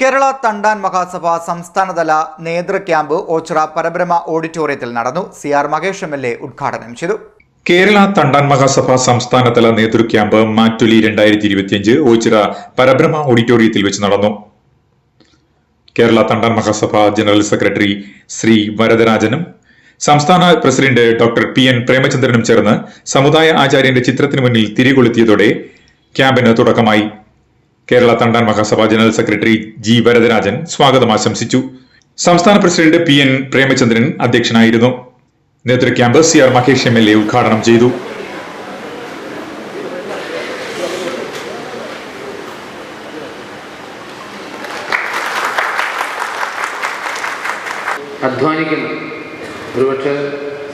കേരള തണ്ടാൻ മഹാസഭ സംസ്ഥാനതല നേതൃ ക്യാമ്പ് ഓച്ചിറ പരബ്രഹ്മ ഓഡിറ്റോറിയത്തിൽ നടന്നു. C R Mahesh M L A ഉദ്ഘാടനം ചെയ്തു. കേരള തണ്ടാൻ മഹാസഭ സംസ്ഥാനതല നേതൃ ക്യാമ്പ് മാറ്റുലി രണ്ടായിരത്തി ഇരുപത്തിയഞ്ച് ഓച്ചിറ പരബ്രഹ്മ ഓഡിറ്റോറിയത്തിൽ വെച്ച് നടന്നു. കേരള തണ്ടാൻ മഹാസഭ ജനറൽ സെക്രട്ടറി ശ്രീ വരദരാജനും സംസ്ഥാന പ്രസിഡന്റ് ഡോക്ടർ പി എൻ പ്രേമചന്ദ്രനും ചേർന്ന് സമുദായ ആചാര്യന്റെ ചിത്രത്തിന് മുന്നിൽ തിരികൊളുത്തിയതോടെ ക്യാമ്പിന് തുടക്കമായി. Kerala Thandan Mahasabha general secretary G Varadarajan സ്വാഗതം ആശംസിച്ചു. സംസ്ഥാന പ്രസിഡന്റ് പി എൻ പ്രേമചന്ദ്രൻ അധ്യക്ഷനായിരുന്നു. നേതൃ camp C R Mahesh M L A ഉദ്ഘാടനം ചെയ്തു. അധ്വാനിക്കുന്നു. ഒരുപക്ഷെ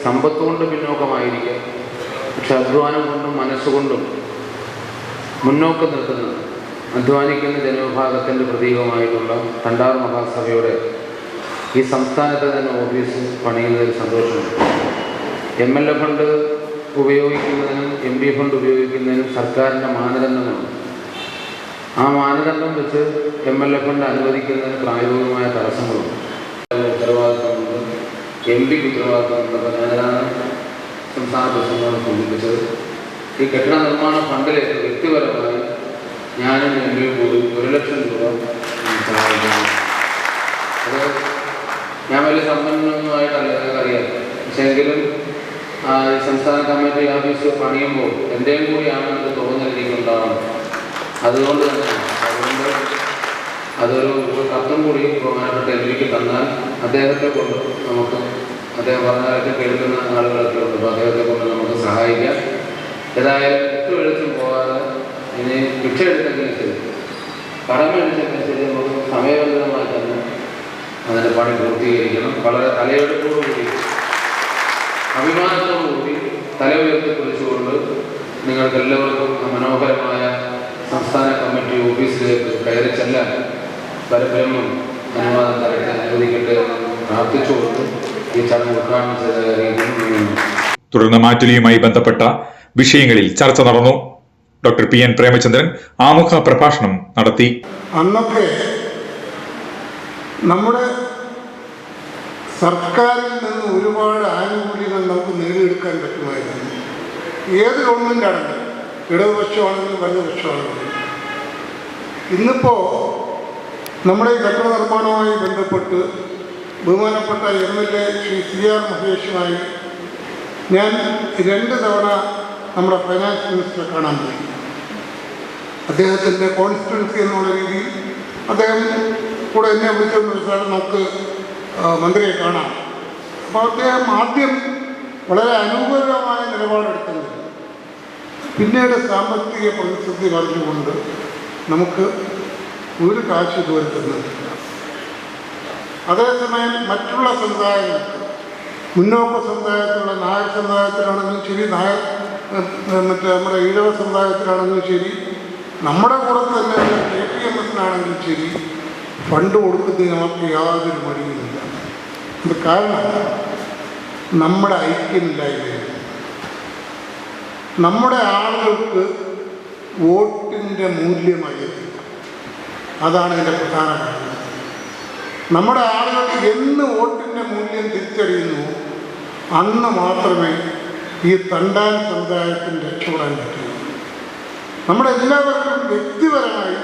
സമ്പത്തുകൊണ്ട് പിന്നോക്കമായിരിക്കാം പക്ഷെ അധ്വാനം കൊണ്ടും മനസ്സുകൊണ്ടും മുന്നോക്കം നിൽക്കുന്ന അധ്വാനിക്കുന്ന ജനവിഭാഗത്തിന്റെ പ്രതീകമായിട്ടുള്ള തണ്ടാർ മഹാസഭയുടെ ഈ സംസ്ഥാനത്തെ തന്നെ ഓഫീസ് പണിയുന്നതിൽ സന്തോഷമുണ്ട്. എം എൽ എ ഫണ്ട് ഉപയോഗിക്കുന്നതിനും എം പി ഫണ്ട് ഉപയോഗിക്കുന്നതിനും സർക്കാരിന്റെ മാനദണ്ഡങ്ങളുണ്ട് ആ മാനദണ്ഡം വെച്ച് എം എൽ എ ഫണ്ട് അനുവദിക്കുന്നതിന് പ്രായോഗികമായ തടസ്സങ്ങളുണ്ട്. ഉത്തരവാദിത്തമുണ്ട്. എം പിക്ക് ഉത്തരവാദിത്തമുണ്ട്. ഞാനതാണ് സംസ്ഥാന പ്രസിഡന്റിനോട് സൂചിപ്പിച്ചത്. ഈ കെട്ടിട നിർമ്മാണ ഫണ്ടിലേക്ക് വ്യക്തിപരമായി ഞാനും എം പോലും ഒരു ലക്ഷം രൂപ അത് ഞാൻ വലിയ സമ്പന്നമായിട്ടല്ല അറിയാം പക്ഷേ എങ്കിലും സംസ്ഥാന കമ്മിറ്റി ഓഫീസ് പണിയുമ്പോൾ എന്റെയും കൂടിയാണ് അത് തോന്നൽ അതുകൊണ്ട് തന്നെ അതുകൊണ്ട് അതൊരു കത്തും കൂടി ബഹുമാനപ്പെട്ട എം പിക്ക് തന്നാൽ അദ്ദേഹത്തെ കൊണ്ട് നമുക്ക് അദ്ദേഹം പറഞ്ഞാലൊക്കെ കേൾക്കുന്ന ആളുകളൊക്കെ ഉണ്ട്. അപ്പോൾ അദ്ദേഹത്തെ കൊണ്ട് നമുക്ക് സഹായിക്കാം. ഏതായാലും എട്ട് വെളിച്ചം പോകാതെ ഇനി ഭിക്ഷ എടുത്തെങ്കിലും ശരി കടമ എടുത്തെങ്കിലും ശരി നമുക്ക് സമയബന്ധിതമായി തന്നെ അതിന്റെ പണി പൂർത്തീകരിക്കണം. വളരെ തലയെടുപ്പോടുകൂടി അഭിമാനത്തോടുകൂടി തല ഉയർത്തി നിങ്ങൾക്ക് എല്ലാവർക്കും മനോഹരമായ സംസ്ഥാന കമ്മിറ്റി ഓഫീസിലേക്ക് കയറി ചെല്ലാൻ പരബ്രഹ്മം അനുവാദം തരട്ടെ അനുവദിക്കട്ടെ പ്രാർത്ഥിച്ചുകൊണ്ട് ഈ ചടങ്ങ് ഉദ്ഘാടനം ചെയ്ത തുടർന്ന് മാറ്റുലിയുമായി ബന്ധപ്പെട്ട വിഷയങ്ങളിൽ ചർച്ച നടന്നു. ഡോക്ടർ പി എൻ പ്രേമചന്ദ്രൻ ആമുഖ പ്രഭാഷണം നടത്തി. അന്നൊക്കെ നമ്മുടെ സർക്കാരിൽ നിന്ന് ഒരുപാട് ആനുകൂല്യങ്ങൾ നമുക്ക് നേടിയെടുക്കാൻ പറ്റുമായിരുന്നു. ഏത് ഗവൺമെന്റ് ആണെങ്കിലും ഇടതുപക്ഷമാണെങ്കിലും വലതുപക്ഷമാണെങ്കിലും. ഇന്നിപ്പോൾ നമ്മുടെ ഈ കെട്ടിട നിർമ്മാണവുമായി ബന്ധപ്പെട്ട് ബഹുമാനപ്പെട്ട M L A Shri C R മഹേഷുമായി ഞാൻ രണ്ട് തവണ നമ്മുടെ ഫൈനാൻസ് മിനിസ്റ്ററെ കാണാൻ പോയി. അദ്ദേഹത്തിന്റെ കോൺസ്റ്റിറ്റൻസി എന്നുള്ള രീതിയിൽ അദ്ദേഹം കൂടെ എന്നെ വിളിച്ചുകൊണ്ട് വെച്ചാൽ നമുക്ക് മന്ത്രിയെ കാണാം. അപ്പോൾ അദ്ദേഹം ആദ്യം വളരെ അനുകൂലമായ നിലപാടെടുത്തത് പിന്നീട് സാമ്പത്തിക പ്രതിസന്ധി പറഞ്ഞുകൊണ്ട് നമുക്ക് ഒരു കാശ് ഇതുവരെ തന്നിട്ടില്ല. അതേസമയം മറ്റുള്ള സമുദായങ്ങൾക്ക് മുന്നോക്ക സമുദായത്തിലുള്ള നായർ സമുദായത്തിലാണെങ്കിലും ശരി നായർ മറ്റേ നമ്മുടെ ഈഴവ സമുദായത്തിലാണെങ്കിലും ശരി നമ്മുടെ കൂടെ തന്നെ കെ പി എം എസിനാണെങ്കിലും ശരി ഫണ്ട് കൊടുക്കുന്നതിന് നമുക്ക് യാതൊരു മടിയുമില്ല ഇത് കാരണം? നമ്മുടെ ഐക്യമില്ലായ്മയാണ്. നമ്മുടെ ആളുകൾക്ക് വോട്ടിന്റെ മൂല്യമായി അതാണ് ഇതിന്റെ പ്രധാന കാരണം. നമ്മുടെ ആളുകൾ എന്ന് വോട്ടിന്റെ മൂല്യം തിരിച്ചറിയുന്നു അന്ന് മാത്രമേ ഈ തണ്ടാൻ സമുദായത്തിന് രക്ഷപ്പെടാൻ പറ്റൂ. നമ്മുടെ എല്ലാവർക്കും വ്യക്തിപരമായി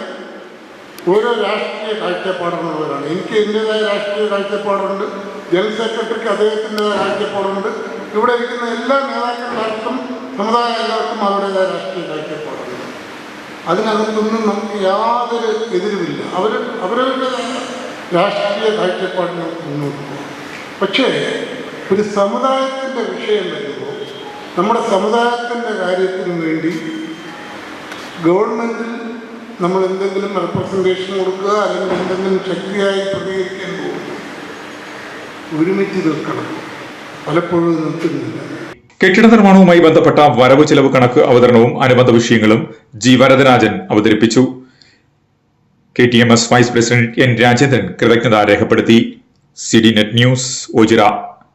ഓരോ രാഷ്ട്രീയ കാഴ്ചപ്പാടുള്ളവരാണ്. എനിക്ക് എന്റെതായ രാഷ്ട്രീയ കാഴ്ചപ്പാടുണ്ട്. ജനറൽ സെക്രട്ടറിക്ക് അദ്ദേഹത്തിന്റെതായ കാഴ്ചപ്പാടുണ്ട്. ഇവിടെ ഇരിക്കുന്ന എല്ലാ നേതാക്കന്മാർക്കും സമുദായ എല്ലാവർക്കും അവരുടേതായ രാഷ്ട്രീയ കാഴ്ചപ്പാടുണ്ട്. അതിനകത്തൊന്നും നമുക്ക് യാതൊരു എതിരുമില്ല. അവർ അവരവരുടേതായ രാഷ്ട്രീയ കാഴ്ചപ്പാടിന് മുന്നോട്ട് പോകും. പക്ഷേ ഒരു സമുദായത്തിന്റെ വിഷയം വരുമ്പോൾ നമ്മുടെ സമുദായത്തിന്റെ കാര്യത്തിനു വേണ്ടി ഗവൺമെന്റിൽ നമ്മൾ എന്തെങ്കിലും റെപ്രസെന്റേഷൻ കൊടുക്കുക അല്ലെങ്കിൽ എന്തെങ്കിലും ശക്തിയായി പ്രതികരിക്കാൻ പോകും ഒരുമിച്ച് നിൽക്കണം. പലപ്പോഴും നിൽക്കുന്നില്ല. കെട്ടിട നിർമ്മാണവുമായി ബന്ധപ്പെട്ട വരവ് ചെലവ് കണക്ക് അവതരണവും അനുബന്ധ വിഷയങ്ങളും ജി വരദരാജൻ അവതരിപ്പിച്ചു. K T M S vice president N Rajendran കൃതജ്ഞത രേഖപ്പെടുത്തി. CD net news ഓജിറ.